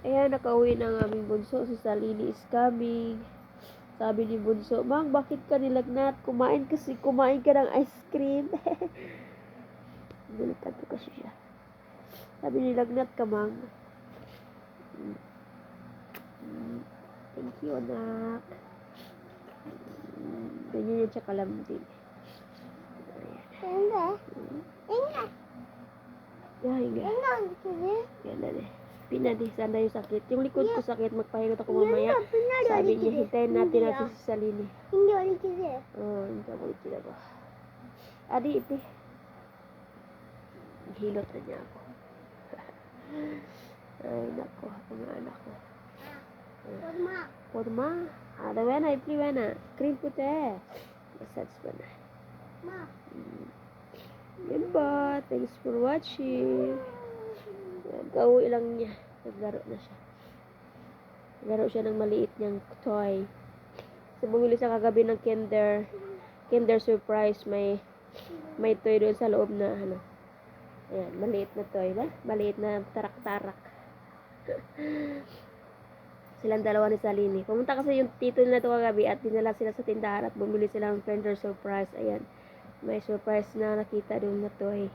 Ayan, nakauwi na ang aming bunso. Si Salini is coming. Sabi ni bunso, Mang, bakit ka nilagnat? Kumain kasi, kumain ka ng ice cream. Delikado kasi siya. Sabi ni lagnat ka, Mang. Thank you, anak. Ganyan yan siya kalambing. Hindi. Hindi. Ay, nga. Hindi. Yan na eh. Pinadi, sana yung sakit. Yung likod ko sakit, magpahinga ako mamaya. Sabi niya, hintayin natin natin si Salini. Hindi ulit kasi. Oh, hindi ako ulit ko. Adi, ipi. Hilot na niya ako. Ay, nako, mga anak ko. Mama. Forma. Ada wena, ipi wena. Cream puti. Massage pa na. Ma. Yan ba? Thanks for watching. Yan, kauwi lang niya. Naglaro na siya. Naglaro siya ng maliit niyang toy. So, bumili siya kagabi ng kinder. Kinder surprise. May may toy doon sa loob na ano. Ayan, maliit na toy ba? Maliit na tarak-tarak. Silang dalawa ni Salini. Pumunta kasi yung tito nila ito kagabi at dinala sila sa tindahan at bumili sila ng kinder surprise. Ayan. May surprise na nakita doon na toy.